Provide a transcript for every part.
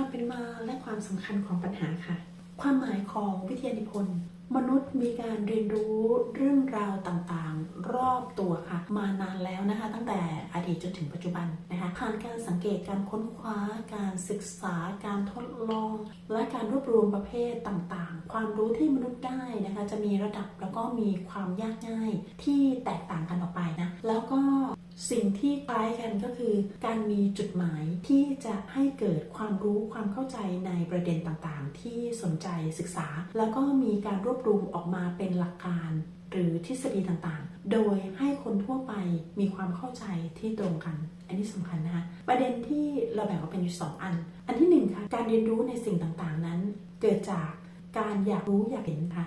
ความเป็นมาและความสำคัญของปัญหาค่ะ ความหมายของวิทยานิพนธ์ มนุษย์มีการเรียนรู้เรื่องราวต่างๆ รอบตัวค่ะ มานานแล้วนะคะ ตั้งแต่อดีตจนถึงปัจจุบันนะคะผ่านการสังเกตการค้นคว้า การศึกษา การทดลอง และการรวบรวมประเภทต่างๆ ความรู้ที่มนุษย์ได้นะคะ จะมีระดับแล้วก็มีความยากง่ายที่แตกต่างกันออกไปนะแล้วก็ สิ่งที่คล้าย ก็คือ การมีจุดหมายที่จะให้เกิดความรู้ความเข้าใจในประเด็นต่างๆ ที่สนใจศึกษา แล้วก็มีการรวบรวมออกมาเป็นหลักการ หรือทฤษฎีต่างๆ โดยให้คนทั่วไปมีความเข้าใจที่ตรงกัน อันนี้สำคัญนะคะประเด็นที่เราแบ่งออกเป็นอยู่สองอัน อันที่หนึ่งค่ะการเรียนรู้ในสิ่งต่างๆนั้น เกิดจากการอยากรู้อยากเห็นค่ะ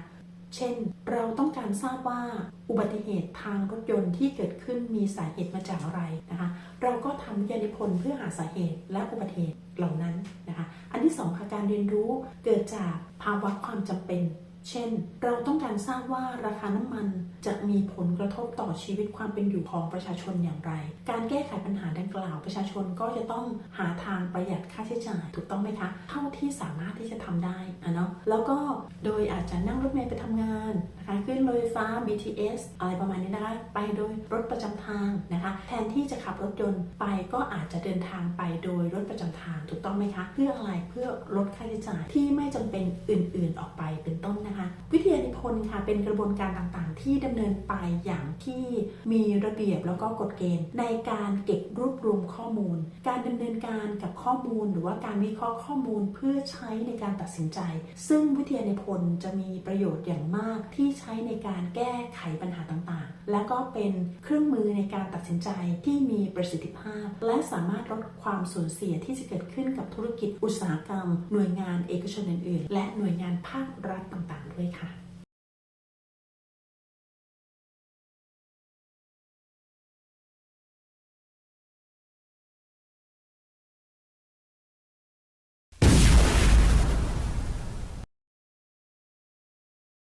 เช่น เราต้องการทราบว่าอุบัติเหตุทางรถยนต์ที่เกิดขึ้นมีสาเหตุมาจากอะไรนะคะ เราก็ทำวิทยานิพนธ์เพื่อหาสาเหตุและอุบัติเหตุเหล่านั้นนะคะ อันที่สองค่ะการเรียนรู้เกิดจากภาวะความจำเป็น เช่น เราต้องการทราบว่าราคาน้ำมันจะมีผลกระทบต่อชีวิตความเป็นอยู่ของประชาชนอย่างไร การแก้ไขปัญหาดังกล่าวประชาชนก็จะต้องหาทางประหยัดค่าใช้จ่ายถูกต้องไหมคะ เท่าที่สามารถที่จะทำได้อะเนาะ แล้วก็โดยอาจจะนั่งรถเมล์ไปทำงานนะคะขึ้นรถไฟฟ้า BTS อะไรประมาณนี้นะคะ ไปโดยรถประจำทางนะคะ แทนที่จะขับรถยนต์ไปก็อาจจะเดินทางไปโดยรถประจำทางถูกต้องไหมคะ เพื่ออะไร เพื่อลดค่าใช้จ่ายที่ไม่จำเป็นอื่น ๆ ออกไปเป็นต้นนะคะวิทยานิพนธ์ค่ะเป็นกระบวนการต่างๆ ที่ดำเนินไปอย่างที่มีระเบียบแล้วก็กฎเกณฑ์ ในการเก็บรวบรวมข้อมูล การดำเนินการกับข้อมูล หรือว่าการวิเคราะห์ข้อมูลเพื่อใช้ในการตัดสินใจ ซึ่งวิทยานิพนธ์จะมีประโยชน์อย่างมากที่ใช้ในการแก้ไขปัญหาต่างๆ และก็เป็นเครื่องมือในการตัดสินใจที่มีประสิทธิภาพ และสามารถลดความสูญเสียที่จะเกิดขึ้นกับธุรกิจอุตสาหกรรม หน่วยงานเอกชนอื่นๆ และหน่วยงานภาครัฐต่างๆ ด้วยค่ะ